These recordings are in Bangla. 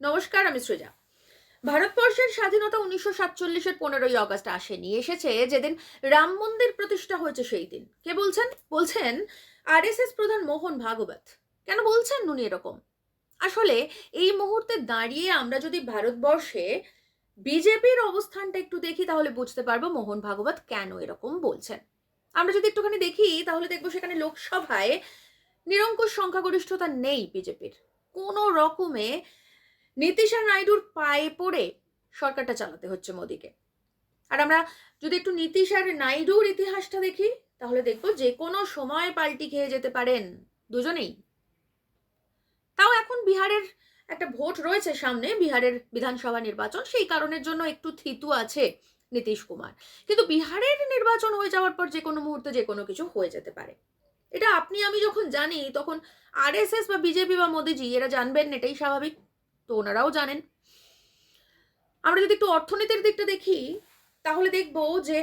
নমস্কার, আমি সৃজা। ভারতবর্ষের স্বাধীনতা উনিশশো সাতচল্লিশের পনেরোই আগস্ট আসেনি, এসেছে যেদিন রাম মন্দির প্রতিষ্ঠা হয়েছে সেই দিন। কে বলছেন? বলছেন আরএসএস প্রধান মোহন ভাগবত। কেন বলছেন উনি এরকম? আসলে এই মুহূর্তে দাঁড়িয়ে আমরা যদি ভারতবর্ষে বিজেপির অবস্থানটা একটু দেখি, তাহলে বুঝতে পারব মোহন ভাগবত কেন এরকম বলছেন। আমরা যদি একটুখানি দেখি, তাহলে দেখব সেখানে লোকসভায় নিরঙ্কুশ সংখ্যাগরিষ্ঠতা নেই বিজেপির। কোনো রকমে নীতিশা নাইডুর পায়ে পড়ে সরকারটা চালাতে হচ্ছে মোদিকে। আর আমরা যদি একটু নীতিশ আর নাইডুর ইতিহাসটা দেখি, তাহলে দেখব যে কোনো সময় পাল্টি খেয়ে যেতে পারেন দুজনেই। তাও এখন বিহারের একটা ভোট রয়েছে সামনে, বিহারের বিধানসভা নির্বাচন, সেই কারণের জন্য একটু থিতু আছে নীতিশ কুমার। কিন্তু বিহারের নির্বাচন হয়ে যাওয়ার পর যে কোনো মুহূর্তে যে কোনো কিছু হয়ে যেতে পারে। এটা আপনি, আমি যখন জানি, তখন আরএসএস বা বিজেপি বা মোদিজি, এরা জানবেন এটাই স্বাভাবিক। তো ওনারাও জানেন। আমরা যদি একটু অর্থনীতির দিকটা দেখি, তাহলে দেখব যে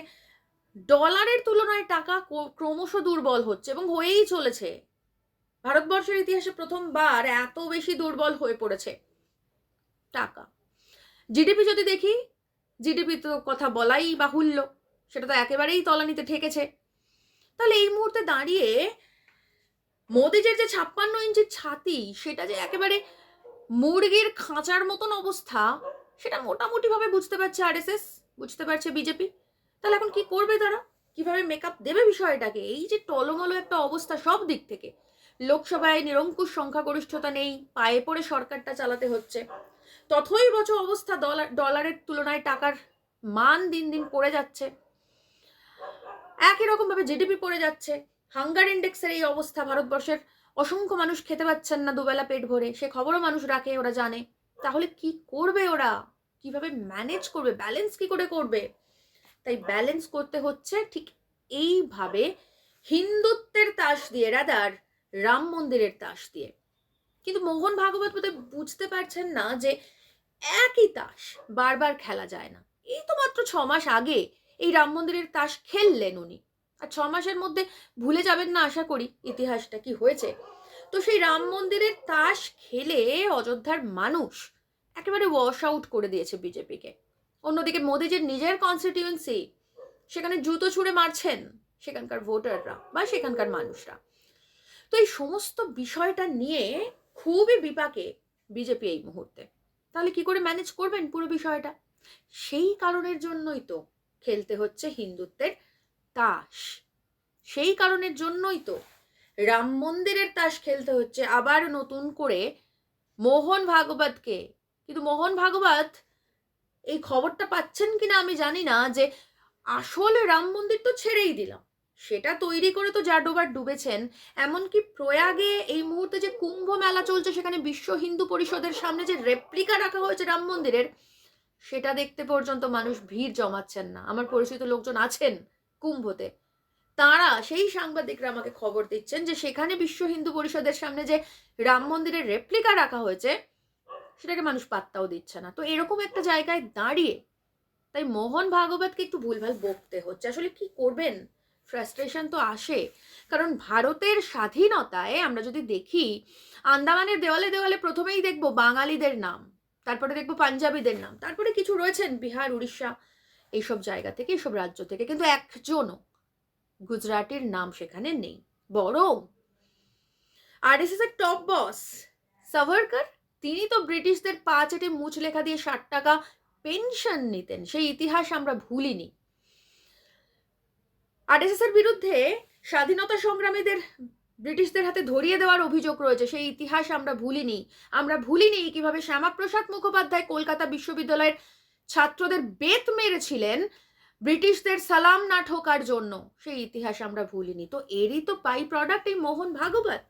ডলারের তুলনায় টাকা ক্রমশ দুর্বল হচ্ছে এবং হয়েই চলেছে। ভারতবর্ষের ইতিহাসে প্রথমবার এত বেশি দুর্বল হয়ে পড়েছে টাকা। জিডিপি যদি দেখি, জিডিপি তো কথা বলাই বাহুল্য, সেটা তো একেবারেই তলানিতে ঠেকেছে। তাহলে এই মুহূর্তে দাঁড়িয়ে মোদিজের যে ছাপ্পান্ন ইঞ্চির ছাতি, সেটা যে একেবারে মুরগির খাঁচার মতন অবস্থা, সেটা মোটামুটি ভাবে বুঝতে পারছে আরএসএস বুঝতে পারছে বিজেপি তাহলে এখন কি করবে তারা? কীভাবে মেকআপ দেবে বিষয়টাকে? এই যে টলমলো একটা অবস্থা সব দিক থেকে। লোকসভায় নিরঙ্কুশ সংখ্যাগরিষ্ঠতা নেই, পায়ে পড়ে সরকারটা চালাতে হচ্ছে। তথই বছ অবস্থা ডলার ডলারের তুলনায় টাকার মান দিন দিন পড়ে যাচ্ছে। একই রকম ভাবে জিডিপি পড়ে যাচ্ছে। হাঙ্গার ইন্ডেক্সের এই অবস্থা ভারতবর্ষের। অসংখ্য মানুষ খেতে পাচ্ছেন না দুবেলা পেট ভরে, সে খবরও মানুষ রাখে, ওরা জানে। তাহলে কি করবে ওরা? কীভাবে ম্যানেজ করবে? ব্যালেন্স কি করে করবে? তাই ব্যালেন্স করতে হচ্ছে ঠিক এইভাবে হিন্দুত্বের তাস দিয়ে রাদার রাম মন্দিরের তাস দিয়ে। কিন্তু মোহন ভাগবত বোধহয় বুঝতে পারছেন না যে একই তাস বারবার খেলা যায় না। এই তো মাত্র ছ মাস আগে এই রাম মন্দিরের তাস খেললেন উনি। আর ছ মাসের মধ্যে ভুলে যাবেন না আশা করি ইতিহাসটা কি হয়েছে। তো সেই রাম মন্দিরের তাস খেলে অযোধ্যার মানুষ একেবারে ওয়াশ আউট করে দিয়েছে বিজেপিকে। অন্যদিকে মোদিজির নিজের কনস্টিটিউয়েন্সি সেখানে জুতো ছুঁড়ে মারছেন সেখানকার ভোটাররা বা সেখানকার মানুষরা। তো এই সমস্ত বিষয়টা নিয়ে খুবই বিপাকে বিজেপি এই মুহূর্তে। তাহলে কি করে ম্যানেজ করবেন পুরো বিষয়টা? সেই কারণের জন্যই তো খেলতে হচ্ছে হিন্দুত্বের তাস। সেই কারণের জন্যই তো রাম মন্দিরের তাস খেলতে হচ্ছে। আবার নতুন করে মোহন ভাগবতকে। কিন্তু মোহন ভাগবত এই খবরটা পাচ্ছেন কিনা আমি জানি না যে আসলে রাম মন্দির তো ছেড়েই দিলাম। সেটা তৈরি করে তো যা ডোবার ডুবেছেন। এমনকি প্রয়াগে এই মুহূর্তে যে কুম্ভ মেলা চলছে, সেখানে বিশ্ব হিন্দু পরিষদের সামনে যে রেপ্লিকা রাখা হয়েছে রাম মন্দিরের, সেটা দেখতে পর্যন্ত মানুষ ভিড় জমাচ্ছেন না। আমার পরিচিত লোকজন আছেন। কুম্ভতে। তারা সেই সাংবাদিকরা আমাকে খবর দিচ্ছেন যে সেখানে বিশ্ব হিন্দু পরিষদের সামনে যে রাম মন্দিরের রেপ্লিকা রাখা হয়েছে, সেটাকে মানুষ পাত্তাও দিচ্ছে না। তো এরকম একটা জায়গায় দাঁড়িয়ে, তাই মোহন ভাগবতকে একটু ভুলভাল বকতে হচ্ছে। আসলে কি করবেন? ফ্রাস্ট্রেশন তো আসে। কারণ ভারতের স্বাধীনতায় আমরা যদি দেখি, আন্দামানের দেওয়ালে দেওয়ালে প্রথমেই দেখব বাঙালিদের নাম, তারপরে দেখব পাঞ্জাবিদের নাম, তারপরে কিছু রয়েছেন বিহার, উড়িষ্যা এইসব জায়গা থেকে, এইসব রাজ্য থেকে কিন্তু একজনও গুজরাটের নাম সেখানে নেই, বরং আরএসএস এর টপ বস সাভারকার, তিনি তো ব্রিটিশদের পা চেটে মুচ লেখা দিয়ে ষাট টাকা পেনশন নিতেন, সেই ইতিহাস আমরা ভুলিনি। আরএসএস এর বিরুদ্ধে স্বাধীনতা সংগ্রামীদের ব্রিটিশদের হাতে ধরিয়ে দেওয়ার অভিযোগ রয়েছে, সেই ইতিহাস আমরা ভুলিনি। আমরা ভুলিনি কীভাবে শ্যামাপ্রসাদ মুখোপাধ্যায় কলকাতা বিশ্ববিদ্যালয়ের ছাত্রদের বেত মেরেছিলেন ব্রিটিশদের সালাম না ঠোকার জন্য। সেই ইতিহাস আমরা ভুলিনি। তো এরই তো পাই প্রোডাক্ট এই মোহন ভাগবত।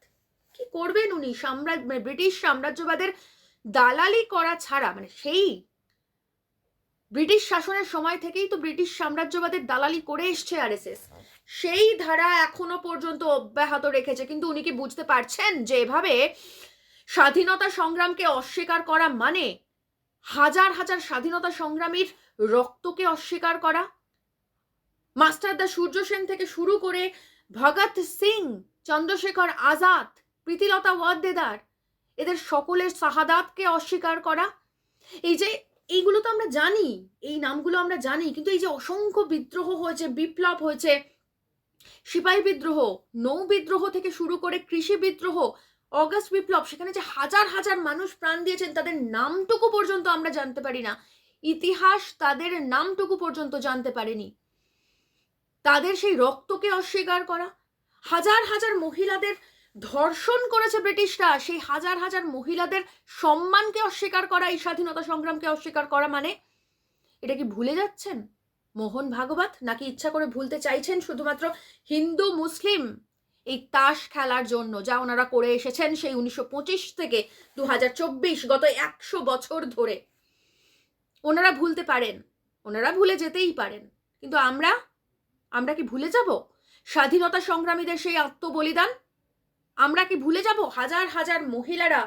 কি করবেন উনি? সাম্রাজ্য মানে ব্রিটিশ সাম্রাজ্যবাদের দালালি করা ছাড়া মানে সেই ব্রিটিশ শাসনের সময় থেকেই তো ব্রিটিশ সাম্রাজ্যবাদের দালালি করে এসছে আরএসএস সেই ধারা এখনও পর্যন্ত অব্যাহত রেখেছে। কিন্তু উনি কি বুঝতে পারছেন যে এভাবে স্বাধীনতা সংগ্রামকে অস্বীকার করা মানে হাজার হাজার স্বাধীনতা সংগ্রামীর রক্তকে অস্বীকার করা। মাস্টারদা সূর্য সেন থেকে শুরু করে ভগৎ সিং, চন্দ্রশেখর আজাদ, প্রীতিলতা ওয়াদ্দেদার, এদের সকলের শাহাদাতকে অস্বীকার করা। এই যে এইগুলো তো আমরা জানি, এই নামগুলো আমরা জানি, কিন্তু এই যে অসংখ্য বিদ্রোহ হয়েছে, বিপ্লব হয়েছে, সিপাহী বিদ্রোহ, নৌ বিদ্রোহ থেকে শুরু করে কৃষি বিদ্রোহ অগাস্ট বিপ্লব, সেখানে যে হাজার হাজার মানুষ প্রাণ দিয়েছেন, তাদের নামটুকু পর্যন্ত আমরা জানতে পারি না। ইতিহাস তাদের নামটুকু পর্যন্ত জানতে পারেনি। তাদের সেই রক্তকে অস্বীকার করা, হাজার হাজার মহিলাদের ধর্ষণ করেছে ব্রিটিশরা, সেই হাজার হাজার মহিলাদের সম্মানকে অস্বীকার করা, এই স্বাধীনতা সংগ্রামকে অস্বীকার করা মানে এটা কি ভুলে যাচ্ছেন? মোহন ভাগবত নাকি ইচ্ছা করে ভুলতে চাইছেন শুধুমাত্র হিন্দু, মুসলিম? এই তাস খেলার জন্য যা ওনারা করে এসেছেন সেই উনিশশো পঁচিশ থেকে দু হাজার চব্বিশ, গত একশো বছর ধরে। ওনারা ভুলতে পারেন, ওনারা ভুলে যেতেই পারেন। কিন্তু আমরা আমরা কি ভুলে যাব? স্বাধীনতা সংগ্রামীদের সেই আত্মবলিদান? আমরা কি ভুলে যাব? হাজার হাজার মহিলারা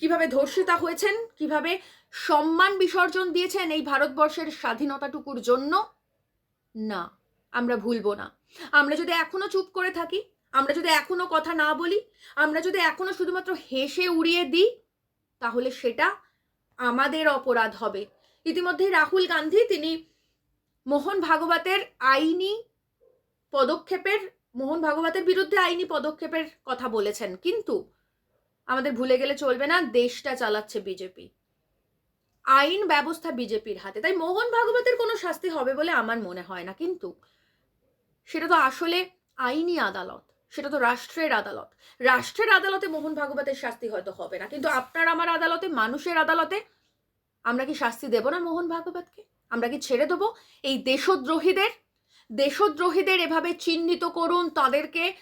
কীভাবে ধর্ষিতা হয়েছেন, কীভাবে সম্মান বিসর্জন দিয়েছেন এই ভারতবর্ষের স্বাধীনতাটুকুর জন্য? না, আমরা ভুলবো না। আমরা যদি এখনও চুপ করে থাকি আমরা যদি এখনও কথা না বলি, আমরা যদি এখনও শুধুমাত্র হেসে উড়িয়ে দিই, তাহলে সেটা আমাদের অপরাধ হবে। ইতিমধ্যেই রাহুল গান্ধী তিনি মোহন ভাগবতের আইনি পদক্ষেপের, মোহন ভাগবতের বিরুদ্ধে আইনি পদক্ষেপের কথা বলেছেন। কিন্তু আমাদের ভুলে গেলে চলবে না, দেশটা চালাচ্ছে বিজেপি। আইন ব্যবস্থা বিজেপির হাতে। তাই মোহন ভাগবতের কোনো শাস্তি হবে বলে আমার মনে হয় না। কিন্তু সেটা তো আসলে আইনি আদালত। সেটা তো রাষ্ট্রের আদালত। রাষ্ট্রের আদালতে মোহন ভাগবতের শাস্তি হয়তো হবে না। কিন্তু আপনার আমার আদালতে, মানুষের আদালতে আমরা কি শাস্তি দেব না মোহন ভাগবতকে? আমরা কি ছেড়ে দেবো? এই দেশদ্রোহীদের দেশদ্রোহীদের এভাবে চিহ্নিত করুন, তাদেরকে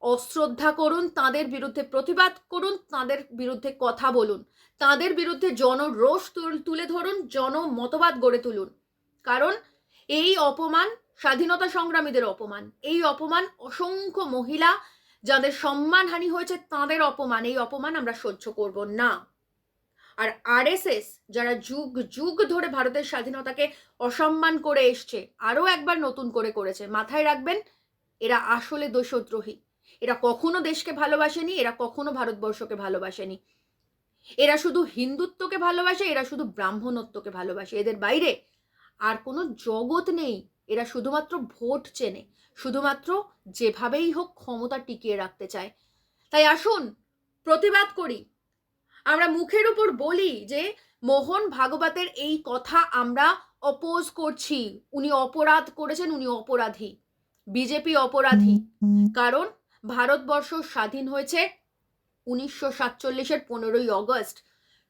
অশ্রদ্ধা করুন, তাদের বিরুদ্ধে প্রতিবাদ করুন, তাদের বিরুদ্ধে কথা বলুন, তাদের বিরুদ্ধে জনরোষ তুল- ধরুন জন মতবাদ গড়ে তুলুন। কারণ এই অপমান স্বাধীনতা সংগ্রামীদের অপমান। এই অপমান অসংখ্য মহিলা যাদের সম্মানহানি হয়েছে তাদের অপমান। এই অপমান আমরা সহ্য করব না। আর আরএসএস যারা যুগ যুগ ধরে ভারতের স্বাধীনতাকে অসম্মান করে এসছে, আরও একবার নতুন করে করেছে, মাথায় রাখবেন, এরা আসলে দেশদ্রোহী এরা কখনো দেশকে ভালোবাসেনি, এরা কখনো ভারতবর্ষকে ভালোবাসেনি। এরা শুধু হিন্দুত্বকে ভালোবাসে, এরা শুধু ব্রাহ্মণত্বকে ভালোবাসে। এদের বাইরে আর কোনো জগৎ নেই। এরা শুধুমাত্র ভোট চেনে, শুধুমাত্র যেভাবেই হোক ক্ষমতা টিকিয়ে রাখতে চায়। তাই আসুন, প্রতিবাদ করি। আমরা মুখের উপর বলি যে, মোহন ভাগবতের এই কথা আমরা অপোজ করছি। উনি অপরাধ করেছেন, উনি অপরাধী। বিজেপি অপরাধী। কারণ ভারতবর্ষ স্বাধীন হয়েছে উনিশশো সাতচল্লিশের পনেরোই অগস্ট।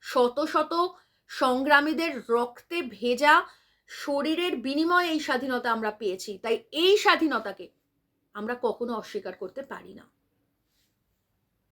শত শত সংগ্রামীদের রক্তে ভেজা শরীরের বিনিময়ে এই স্বাধীনতা আমরা পেয়েছি, তাই এই স্বাধীনতাকে আমরা কখনো অস্বীকার করতে পারি না।